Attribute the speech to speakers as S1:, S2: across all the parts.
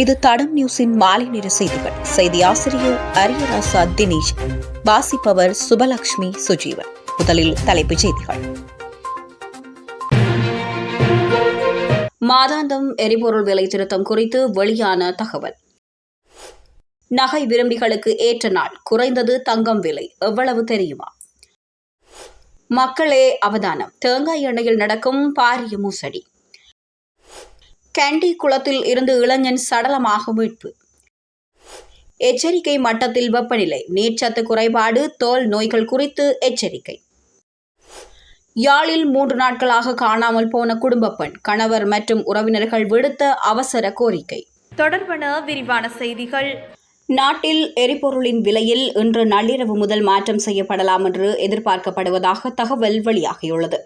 S1: இது தடம் நியூஸின் மாலை நேர செய்திகள். செய்தி ஆசிரியர் அரியராசா தினேஷ் வாசிப்பவர் சுபலக்ஷ்மி சுஜீவன். முதலில் தலைப்புச் செய்திகள். மாதாந்தம் எரிபொருள் விலை திருத்தம் குறித்து வெளியான தகவல். நகை விரும்பிகளுக்கு ஏற்ற நாள் குறைந்தது தங்கம் விலை எவ்வளவு தெரியுமா? மக்களே அவதானம். தேங்காய் எண்ணெயில் நடக்கும் பாரிய மோசடி. கேண்டி குளத்தில் இருந்து இளைஞன் சடலமாக மீட்பு. எச்சரிக்கை மட்டத்தில் வெப்பநிலை நீர்ச்சத்து குறைபாடு தோல் நோய்கள் குறித்து எச்சரிக்கை. யாழில் மூன்று நாட்களாக காணாமல் போன குடும்ப பெண் கணவர் மற்றும் உறவினர்கள் விடுத்த அவசர கோரிக்கை.
S2: தொடர்பான விரிவான செய்திகள்.
S1: நாட்டில் எரிபொருளின் விலையில் இன்று நள்ளிரவு முதல் மாற்றம் செய்யப்படலாம் என்று எதிர்பார்க்கப்படுவதாக தகவல் வெளியாகியுள்ளது.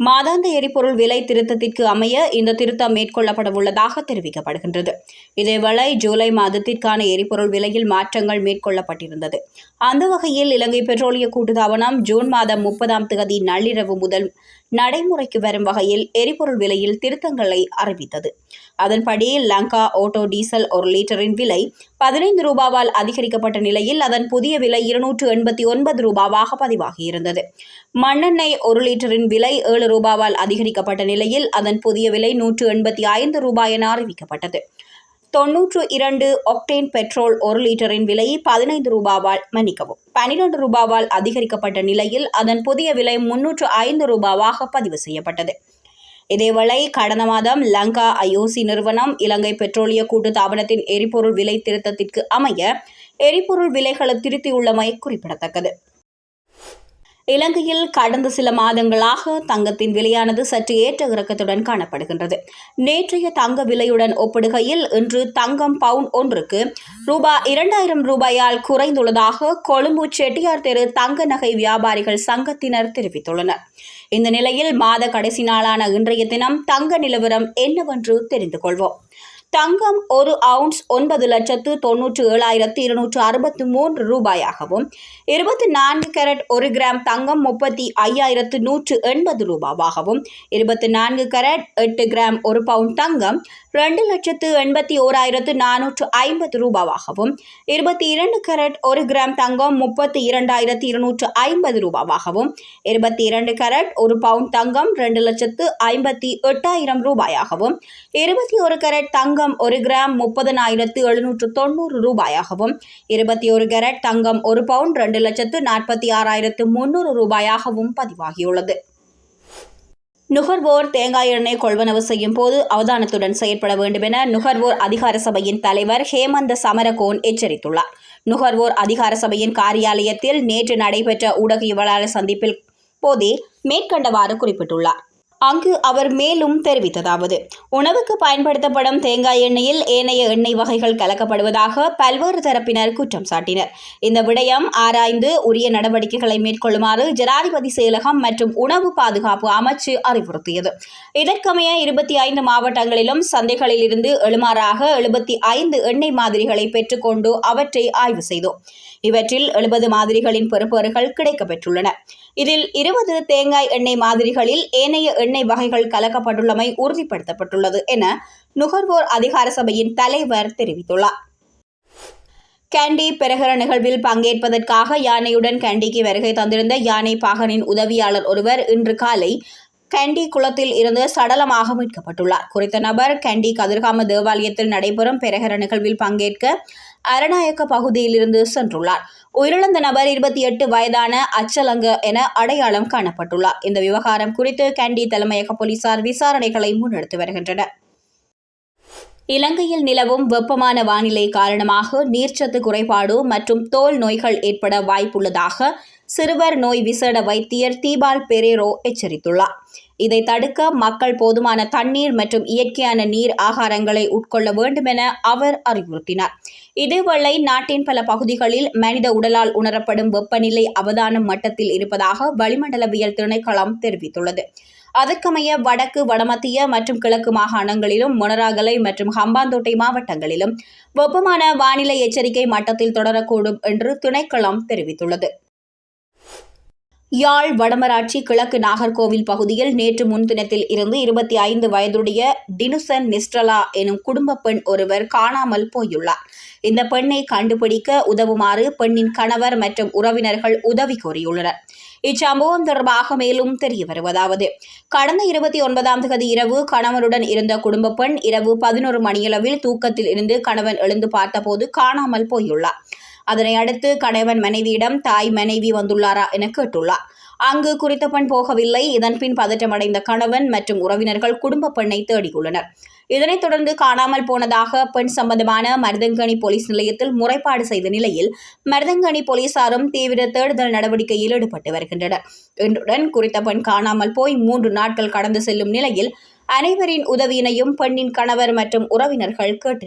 S1: மாதாந்த எரிபொருள் விலை திருத்தத்திற்கு அமைய இந்த திருத்தம் மேற்கொள்ளப்பட உள்ளதாக தெரிவிக்கப்படுகின்றது. இதேவேளை ஜூலை மாதத்திற்கான எரிபொருள் விலையில் மாற்றங்கள் மேற்கொள்ளப்பட்டிருந்தது. அந்த வகையில் இலங்கை பெட்ரோலிய கூட்டுத்தாபனம் ஜூன் மாதம் முப்பதாம் தேதி நள்ளிரவு முதல் நடைமுறைக்கு வரும் வகையில் எரிபொருள் விலையில் திருத்தங்களை அறிவித்தது. அதன்படி லங்கா ஓட்டோ டீசல் ஒரு லிட்டரின் விலை பதினைந்து ரூபாவால் அதிகரிக்கப்பட்ட நிலையில் அதன் புதிய விலை இருநூற்று எண்பத்தி ஒன்பது ரூபாவாக பதிவாகியிருந்தது. மண்ணெண்ணெய் ஒரு லிட்டரின் விலை ஏழு ரூபாவால் அதிகரிக்கப்பட்ட நிலையில் அதன் புதிய விலை நூற்று எண்பத்தி ஐந்து ரூபாய் என அறிவிக்கப்பட்டது. தொன்னூற்று இரண்டு ஒக்டேன் பெட்ரோல் ஒரு லிட்டரின் விலை பதினைந்து ரூபாவால் மன்னிக்கவும். பனிரெண்டு ரூபாவால் அதிகரிக்கப்பட்ட நிலையில் அதன் புதிய விலை முன்னூற்று ஐந்து ரூபாவாக பதிவு செய்யப்பட்டது. இதேவேளை கடந்த மாதம் லங்கா ஐஓசி நிறுவனம் இலங்கை பெட்ரோலிய கூட்டு தாபனத்தின் எரிபொருள் விலை திருத்தத்திற்கு அமைய எரிபொருள் விலைகளை திருத்தியுள்ளமை குறிப்பிடத்தக்கது. இலங்கையில் கடந்த சில மாதங்களாக தங்கத்தின் விலையானது சற்று ஏற்ற இறக்கத்துடன் காணப்படுகின்றது. நேற்றைய தங்க விலையுடன் ஒப்பிடுகையில் இன்று தங்கம் பவுன் ஒன்றுக்கு ரூபாய் இரண்டாயிரம் ரூபாயால் குறைந்துள்ளதாக கொழும்பு செட்டியார் தெரு தங்க நகை வியாபாரிகள் சங்கத்தினர் தெரிவித்துள்ளனர். இந்த நிலையில் மாத கடைசி நாளான இன்றைய தினம் தங்க நிலவரம் என்னவென்று தெரிந்து கொள்வோம். தங்கம் ஒரு அவுன்ஸ் ஒன்பது லட்சத்து தொன்னூற்று ஏழாயிரத்து இருநூற்று அறுபத்து மூன்று ரூபாயாகவும் இருபத்தி நான்கு கேரட் ஒரு கிராம் தங்கம் முப்பத்தி ஐயாயிரத்து நூற்று எண்பது ரூபாவாகவும் இருபத்தி நான்கு கேரட் எட்டு கிராம் ஒரு பவுண்ட் தங்கம் ரெண்டு லட்சத்து எண்பத்தி ஓராயிரத்து நானூற்று ஐம்பது ரூபாவாகவும் இருபத்தி இரண்டு கேரட் ஒரு கிராம் தங்கம் முப்பத்தி இரண்டாயிரத்து இருநூற்று ஐம்பது ரூபாவாகவும் இருபத்தி இரண்டு கேரட் ஒரு பவுண்ட் தங்கம் ரெண்டு லட்சத்து ஐம்பத்தி எட்டாயிரம் ரூபாயாகவும் இருபத்தி ஒரு கேரட் தங்கம் ஒரு கிராம் முப்பதனாயிரத்து எழுநூற்று தொண்ணூறு ரூபாயாகவும் இருபத்தி ஒரு கேரட் தங்கம் ஒரு பவுண்ட் ரெண்டு லட்சத்து நாற்பத்தி ஆறாயிரத்து முன்னூறு ரூபாயாகவும் பதிவாகியுள்ளது. நுகர்வோர் தேங்காய் எண்ணெய் கொள்வனவு செய்யும் போது அவதானத்துடன் செயற்பட வேண்டும் என நுகர்வோர் அதிகார சபையின் தலைவர் ஹேமந்த சமரகோன் எச்சரித்துள்ளார். நுகர்வோர் அதிகார சபையின் காரியாலயத்தில் நேற்று நடைபெற்ற ஊடகவியலாளர் சந்திப்பில் போதே மேற்கண்டவாறு குறிப்பிட்டுள்ளார். அங்கு அவர் மேலும் தெரிவித்ததாவது. உணவுக்கு பயன்படுத்தப்படும் தேங்காய் எண்ணெயில் ஏனைய எண்ணெய் வகைகள் கலக்கப்படுவதாக பல்வேறு தரப்பினர் குற்றம் சாட்டினர். இந்த விடயம் ஆராய்ந்து உரிய நடவடிக்கைகளை மேற்கொள்ளுமாறு ஜனாதிபதி செயலகம் மற்றும் உணவு பாதுகாப்பு அமைச்சு அறிவுறுத்தியது. இதற்கமைய இருபத்தி ஐந்து மாவட்டங்களிலும் சந்தைகளில் இருந்து எழுமாறாக எழுபத்தி ஐந்து எண்ணெய் மாதிரிகளை பெற்றுக்கொண்டு அவற்றை ஆய்வு செய்தோம். இவற்றில் எழுபது மாதிரிகளின் பெறுபேறுகள் கிடைக்கப்பெற்றுள்ளன. இதில் இருபது தேங்காய் எண்ணெய் மாதிரிகளில் ஏனைய எண்ணெய் வகைகள் கலக்கப்பட்டுள்ளமை உறுதிப்படுத்தப்பட்டுள்ளது என நுகர்வோர் அதிகார சபையின் தலைவர் தெரிவித்துள்ளார். கேண்டி பெருகிற நிகழ்வில் பங்கேற்பதற்காக யானையுடன் கேண்டிக்கு வருகை தந்திருந்த யானை பாகனின் உதவியாளர் ஒருவர் இன்று காலை கேண்டி குளத்தில் இருந்து சடலமாக மீட்கப்பட்டுள்ளார். குறித்த நபர் கேண்டி கதிர்காம தேவாலயத்தில் நடைபெறும் பெருகிற நிகழ்வில் பங்கேற்க அரநாயக்க பகுதியிலிருந்து சென்றுள்ளார். உயிரிழந்த நபர் இருபத்தி எட்டு வயதான அச்சலங்க என அடையாளம் காணப்பட்டுள்ளார். இந்த விவகாரம் குறித்து கேண்டி தலைமையக போலீசார் விசாரணைகளை முன்னெடுத்து வருகின்றனர். இலங்கையில் நிலவும் வெப்பமான வானிலை காரணமாக நீர்ச்சத்து குறைபாடு மற்றும் தோல் நோய்கள் ஏற்பட வாய்ப்புள்ளதாக சிறுவர் நோய் விசேட வைத்தியர் தீபால் பெரேரோ எச்சரித்துள்ளார். இதை தடுக்க மக்கள் போதுமான தண்ணீர் மற்றும் இயற்கையான நீர் ஆகாரங்களை உட்கொள்ள வேண்டும் என அவர் அறிவுறுத்தினார். இதேவேளை நாட்டின் பல பகுதிகளில் மனித உடலால் உணரப்படும் வெப்பநிலை அவதானம் மட்டத்தில் இருப்பதாக வளிமண்டலவியல் திணைக்களம் தெரிவித்துள்ளது. அதற்கமைய வடக்கு வடமத்திய மற்றும் கிழக்கு மாகாணங்களிலும் மொனராகலை மற்றும் ஹம்பாந்தோட்டை மாவட்டங்களிலும் வெப்பமான வானிலை எச்சரிக்கை மட்டத்தில் தொடரக்கூடும் என்று திணைக்களம் தெரிவித்துள்ளது. யாழ் வடமராட்சி கிழக்கு நாகர்கோவில் பகுதியில் நேற்று முன்தினத்தில் இருந்து இருபத்தி ஐந்து வயதுடைய டினுசன் நிஸ்டலா எனும் குடும்ப பெண் ஒருவர் காணாமல் போயுள்ளார். இந்த பெண்ணை கண்டுபிடிக்க உதவுமாறு பெண்ணின் கணவர் மற்றும் உறவினர்கள் உதவி கோரியுள்ளனர். இச்சம்பவம் தொடர்பாக மேலும் தெரிய வருவதாவது. கடந்த இருபத்தி ஒன்பதாம் தேதி இரவு கணவனுடன் இருந்த குடும்ப பெண் இரவு பதினோரு மணியளவில் தூக்கத்தில் இருந்து கணவன் எழுந்து பார்த்தபோது காணாமல் போயுள்ளார். அதனை அடுத்து கணவன் மனைவியிடம் தாய் மனைவி வந்துள்ளாரா என கேட்டுள்ளார். அங்கு குறித்த பெண் போகவில்லை. இதன்பின் பதற்றமடைந்த கணவன் மற்றும் உறவினர்கள் குடும்ப பெண்ணை தேடியுள்ளனர். இதனைத் தொடர்ந்து காணாமல் போனதாக பெண் சம்பந்தமான மருதங்கணி போலீஸ் நிலையத்தில் முறைப்பாடு செய்த நிலையில் மருதங்கணி போலீசாரும் தீவிர தேடுதல் நடவடிக்கையில் ஈடுபட்டு வருகின்றனர். இன்றுடன் குறித்த பெண் காணாமல் போய் மூன்று நாட்கள் கடந்து செல்லும் நிலையில் அனைவரின் உதவியினையும் பெண்ணின் கணவர் மற்றும் உறவினர்கள் கேட்டு